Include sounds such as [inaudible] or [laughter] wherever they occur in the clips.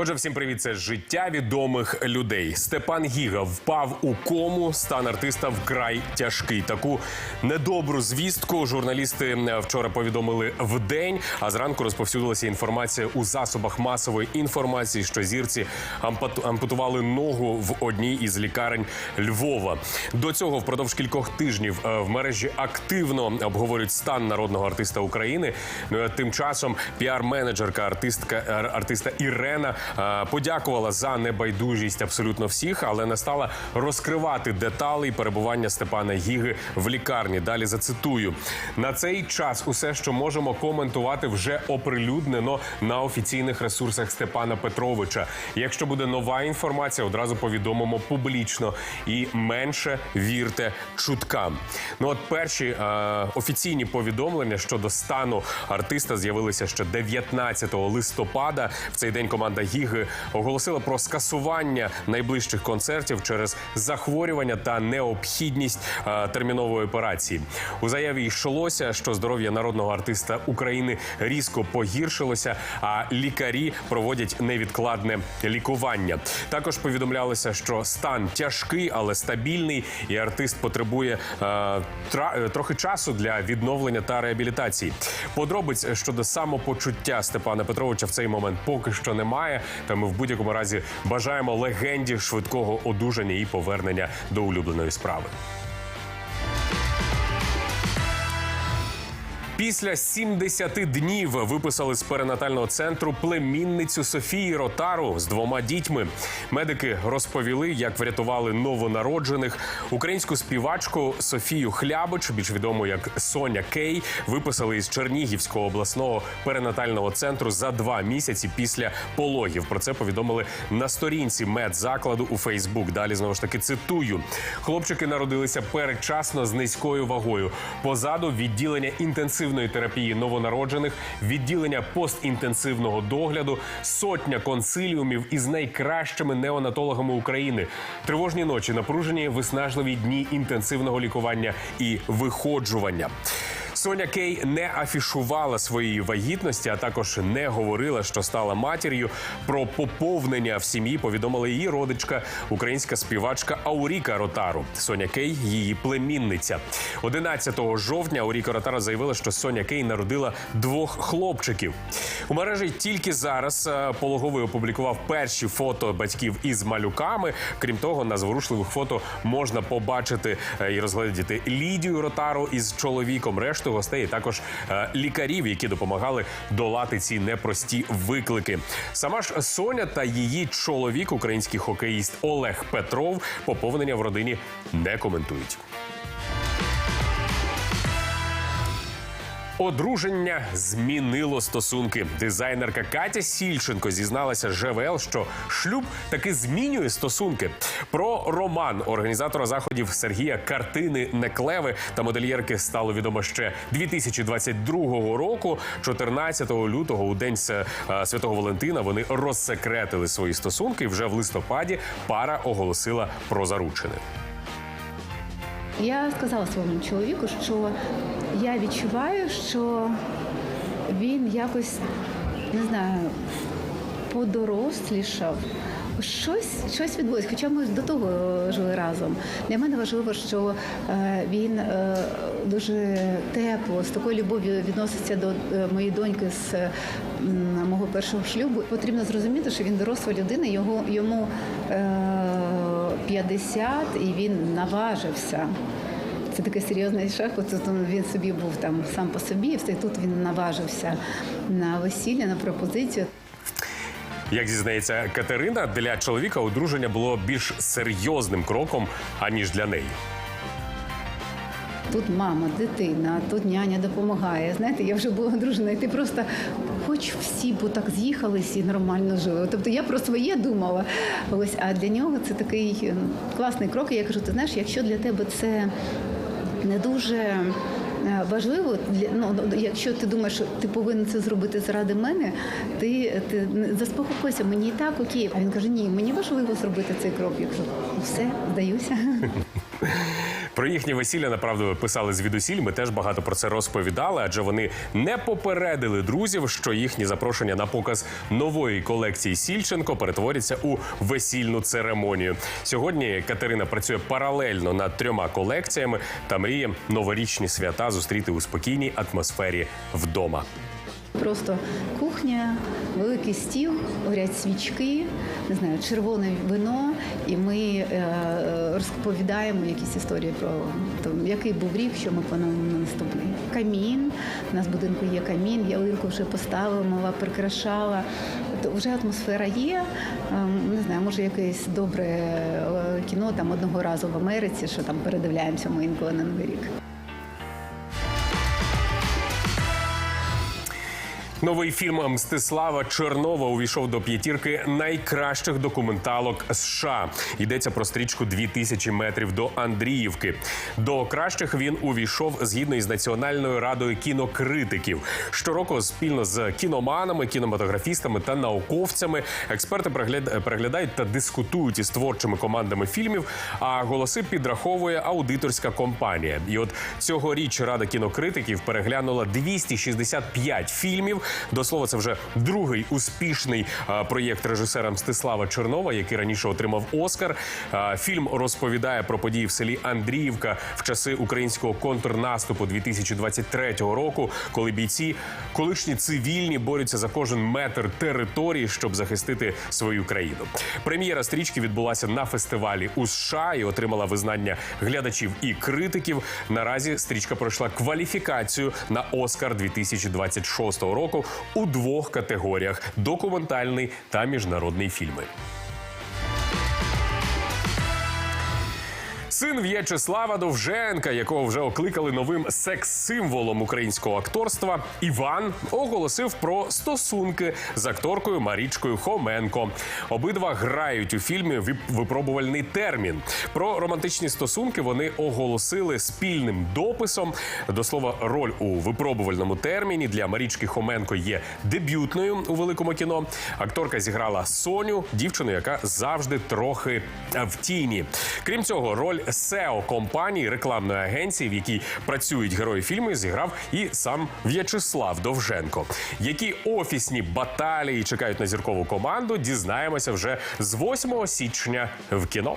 Отже, всім привіт, це життя відомих людей. Степан Гіга впав у кому. Стан артиста вкрай тяжкий. Таку недобру звістку журналісти вчора повідомили вдень, а зранку розповсюдилася інформація у засобах масової інформації, що зірці ампутували ногу в одній із лікарень Львова. До цього впродовж кількох тижнів е, в мережі активно обговорюють стан народного артиста України. Ну тим часом піар-менеджерка артистка ар- артиста Ірена е, подякувала за небайдужість абсолютно всіх, але не стала розкривати деталі перебування Степана Гіги в лікарні. Далі зацитую на цей час. Усе, що можемо коментувати, вже оприлюднено на офіційних ресурсах Степана Петровича. Якщо буде нова інформація, одразу повідомимо публічно і менше вірте чуткам. Ну от перші е, офіційні повідомлення щодо стану артиста з'явилися ще 19 листопада. В цей день команда Гіги оголосила про скасування найближчих концертів через захворювання та необхідність е, термінової операції. У заяві йшлося, що здоров'я народного артиста України різко погіршилося, а лікарі проводять невідкладне лікування. Також повідомлялося, що стан тяжкий, але стабільний, і артист потребує е, е, трохи часу для відновлення та реабілітації. Подробиць щодо самопочуття Степана Петровича в цей момент поки що немає. Та ми в будь-якому разі бажаємо легенді швидкого одужання і повернення до улюбленої справи. Після 70 днів виписали з перинатального центру племінницю Софії Ротару з двома дітьми. Медики розповіли, як врятували новонароджених. Українську співачку Софію Хлябич, більш відому як Соня Кей, виписали із Чернігівського обласного перинатального центру за два місяці після пологів. Про це повідомили на сторінці медзакладу у Фейсбук. Далі знову ж таки цитую: хлопчики народилися передчасно з низькою вагою. Позаду відділення інтенсивної терапії новонароджених, відділення постінтенсивного догляду, сотня консиліумів із найкращими неонатологами України. Тривожні ночі, напружені виснажливі дні інтенсивного лікування і виходжування. Соня Кей не афішувала своєї вагітності, а також не говорила, що стала матір'ю. Про поповнення в сім'ї повідомила її родичка, українська співачка Ауріка Ротару. Соня Кей її племінниця. 11 жовтня Ауріка Ротару заявила, що Соня Кей народила двох хлопчиків. У мережі тільки зараз е, пологовий опублікував перші фото батьків із малюками. Крім того, на зворушливих фото можна побачити е, і розглядіти Лідію Ротару із чоловіком, решту гостей, і також е, лікарів, які допомагали долати ці непрості виклики. Сама ж Соня та її чоловік, український хокеїст Олег Петров, поповнення в родині не коментують. Одруження змінило стосунки. Дизайнерка Катя Сільченко зізналася ЖВЛ, що шлюб таки змінює стосунки. Про роман організатора заходів Сергія Картини Неклеви та модельєрки стало відомо ще 2022 року. 14 лютого, у день е, Святого Валентина, вони розсекретили свої стосунки. Вже в листопаді пара оголосила про заручини. Я сказала своєму чоловіку, що я відчуваю, що він якось не знаю, подорослішав. Щось, щось відбулося, хоча ми до того жили разом. Для мене важливо, що е, він е, дуже тепло, з такою любов'ю відноситься до е, моєї доньки з мого першого шлюбу. Потрібно зрозуміти, що він доросла людина, його йому е, 50, і він наважився. Це такий серйозний шаг. Тут він собі був там сам по собі, і все тут він наважився на весілля, на пропозицію. Як зізнається Катерина, для чоловіка одруження було більш серйозним кроком аніж для неї. Тут мама, дитина, тут няня допомагає. Знаєте, я вже була одружена, і ти просто хоч всі б так з'їхались і нормально жили. Тобто я про своє думала. Ось, а для нього це такий класний крок. І я кажу, ти знаєш, якщо для тебе це не дуже е, важливо для ну, ну, якщо ти думаєш, що ти повинен це зробити заради мене, ти, ти заспокойся, мені і так окей. А він каже: ні, мені важливо зробити цей крок. Я кажу, «Ну, все, здаюся. [laughs] Про їхнє весілля направду писали звідусіль. Ми теж багато про це розповідали, адже вони не попередили друзів, що їхні запрошення на показ нової колекції Сільченко перетворяться у весільну церемонію. Сьогодні Катерина працює паралельно над трьома колекціями та мріє новорічні свята зустріти у спокійній атмосфері вдома. Просто кухня, великий стіл, горять свічки, не знаю, червоне вино, і ми е, розповідаємо якісь історії про то, який був рік, що ми плануємо на наступний. Камін. У нас в будинку є камін, ялинку вже поставили, мова прикрашала. То вже атмосфера є. Ем, Не знаю, може якесь добре е, кіно там одного разу в Америці, що там передивляємося ми інколи на новий рік. Новий фільм Мстислава Чернова увійшов до п'ятірки найкращих документалок США. Йдеться про стрічку «2000 метрів до Андріївки. До кращих він увійшов згідно із Національною радою кінокритиків. Щороку спільно з кіноманами, кінематографістами та науковцями експерти перегляд- переглядають та дискутують із творчими командами фільмів. А голоси підраховує аудиторська компанія. І от цьогоріч Рада кінокритиків переглянула 265 фільмів. До слова, це вже другий успішний проєкт режисера Мстислава Чернова, який раніше отримав Оскар. Фільм розповідає про події в селі Андріївка в часи українського контрнаступу 2023 року, коли бійці, колишні цивільні, борються за кожен метр території, щоб захистити свою країну. Прем'єра стрічки відбулася на фестивалі у США і отримала визнання глядачів і критиків. Наразі стрічка пройшла кваліфікацію на Оскар 2026 року у двох категоріях: документальний та міжнародний фільми. Син В'ячеслава Довженка, якого вже окликали новим секс-символом українського акторства, Іван оголосив про стосунки з акторкою Марічкою Хоменко. Обидва грають у фільмі «Вип- Випробувальний термін. Про романтичні стосунки вони оголосили спільним дописом. До слова, роль у випробувальному терміні для Марічки Хоменко є дебютною у великому кіно. Акторка зіграла Соню, дівчину, яка завжди трохи в тіні. Крім цього, роль SEO компанії рекламної агенції, в якій працюють герої фільму, зіграв і сам В'ячеслав Довженко. Які офісні баталії чекають на зіркову команду, дізнаємося вже з 8 січня в кіно.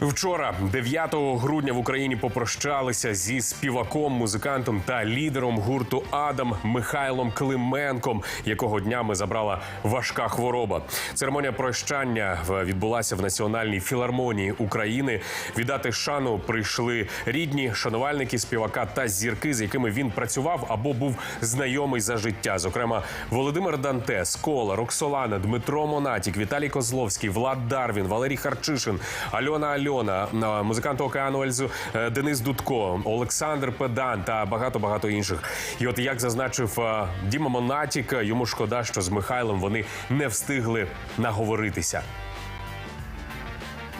Вчора, 9 грудня, в Україні попрощалися зі співаком, музикантом та лідером гурту Адам Михайлом Клименком, якого днями забрала важка хвороба. Церемонія прощання відбулася в Національній філармонії України. Віддати шану прийшли рідні, шанувальники співака та зірки, з якими він працював або був знайомий за життя. Зокрема, Володимир Дантес, Кола, Роксолана, Дмитро Монатік, Віталій Козловський, Влад Дарвін, Валерій Харчишин, Альона Альона, музикант Океану Ельзу е, Денис Дудко, Олександр Педан та багато багато інших. І от як зазначив е, Діма Монатік, йому шкода, що з Михайлом вони не встигли наговоритися.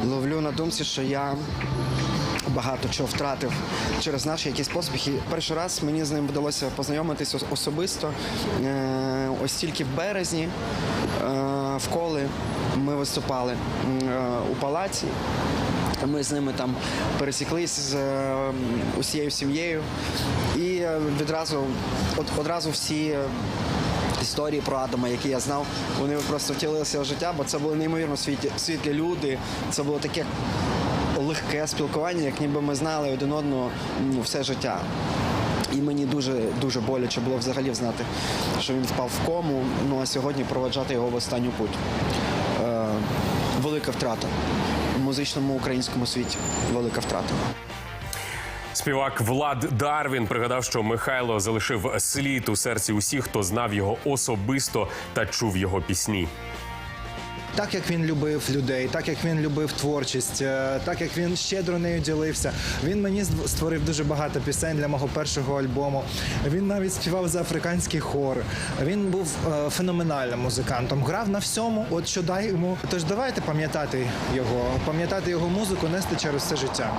Ловлю на думці, що я багато чого втратив через наші якісь поспіхи. Перший раз мені з ним вдалося познайомитись ос- особисто. Е, Ось тільки в березні в коли ми виступали у палаці. Ми з ними там пересіклись з е, усією сім'єю, і е, відразу от, одразу всі. е, Історії про Адама, які я знав, вони просто втілилися в життя, бо це були неймовірно світлі, світлі люди. Це було таке легке спілкування, як ніби ми знали один одного ну, все життя. І мені дуже дуже боляче було взагалі знати, що він впав в кому. Ну а сьогодні проведжати його в останню путь. Велика втрата в музичному українському світі. Велика втрата. Співак Влад Дарвін пригадав, що Михайло залишив слід у серці усіх, хто знав його особисто та чув його пісні. Так як він любив людей, так як він любив творчість, е, так як він щедро нею ділився. Він мені ст- створив дуже багато пісень для мого першого альбому. Він навіть співав за африканський хор. Він був е, феноменальним музикантом. Грав на всьому, от що дай йому. Тож давайте пам'ятати його, пам'ятати його музику, нести через все життя.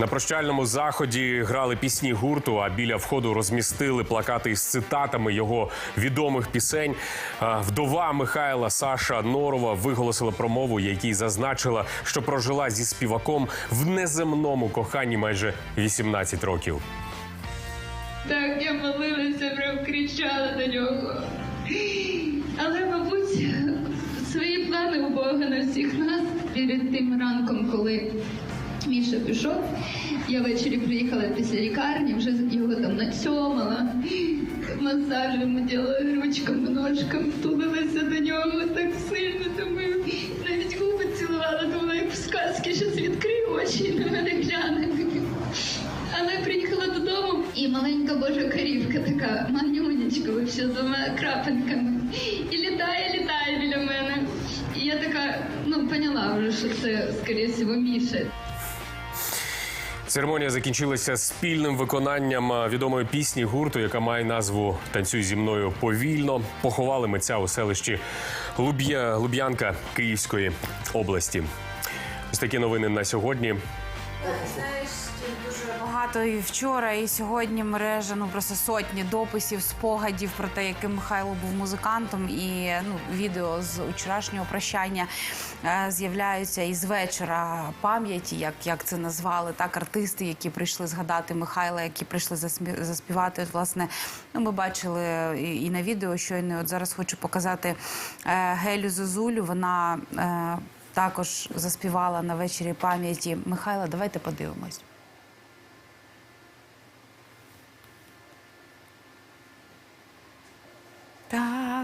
На прощальному заході грали пісні гурту, а біля входу розмістили плакати із цитатами його відомих пісень. Вдова Михайла Саша Норова виголосила промову, якій зазначила, що прожила зі співаком в неземному коханні майже 18 років. Так, я молилася, прям кричала до нього. Але, мабуть, свої плани у Бога на всіх нас перед тим ранком, коли Міша пішов, я ввечері приїхала після лікарні, вже його там нацьомала, масаж йому діла ручками, ножками, тулилася до нього так сильно, думаю, навіть губи цілувала, думала, як в сказці, щось відкрив очі і на мене гляне. Але приїхала додому, і маленька божа корівка така, манюнечка, вообще з двома крапинками. І літає, літає біля мене. І я така, ну, поняла вже, що це, скоріше всього, Міша. Церемонія закінчилася спільним виконанням відомої пісні гурту, яка має назву Танцюй зі мною повільно. Поховали митця у селищі Луб'я, Луб'янка Київської області. Ось такі новини на сьогодні. Багато і вчора, і сьогодні мережа ну просто сотні дописів, спогадів про те, яким Михайло був музикантом, і ну відео з вчорашнього прощання е, з'являються і з вечора пам'яті, як, як це назвали, так артисти, які прийшли згадати Михайла, які прийшли засмі- заспівати. От, власне, ну ми бачили і, і на відео щойно. От зараз хочу показати е, Гелю Зозулю. Вона е, також заспівала на вечорі пам'яті Михайла. Давайте подивимось.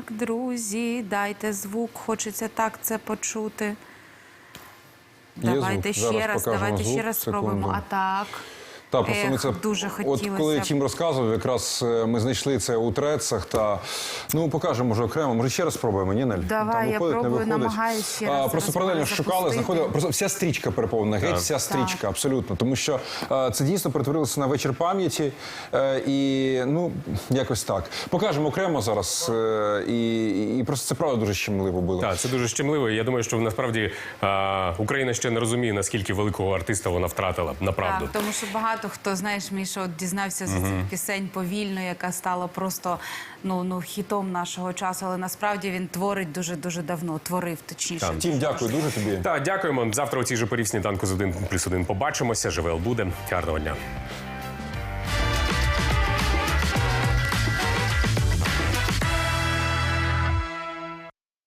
Так, друзі, дайте звук, хочеться так це почути. Є Давайте звук? Зараз ще раз, давайте звук, ще раз спробуємо. А так. Так, просто ми це дуже От коли б. Тім розказував, якраз е, ми знайшли це у трецах та ну покажемо може окремо. Може ще раз спробуємо, ні, Нель? Давай, я виходить, не пробую, виходить. намагаюсь ще А, раз Просто паралельно шукали, знаходили. Просто вся стрічка переповнена, геть вся стрічка, абсолютно. Тому що е, це дійсно перетворилося на вечір пам'яті. е, і ну якось так. Покажемо окремо зараз. і, і просто це правда дуже щемливо було. Так, це дуже щемливо. Я думаю, що насправді а, Україна ще не розуміє, наскільки великого артиста вона втратила. Направду. Так, тому що багато хто, знаєш, Міша, от дізнався з цих пісень повільно, яка стала просто ну, ну хітом нашого часу. Але насправді він творить дуже дуже давно. Творив точніше. Тім, дякую дуже тобі. Так, дякуємо. Завтра у цій же порі в сніданку з 1 плюс 1 побачимося. Живел буде. Гарного дня.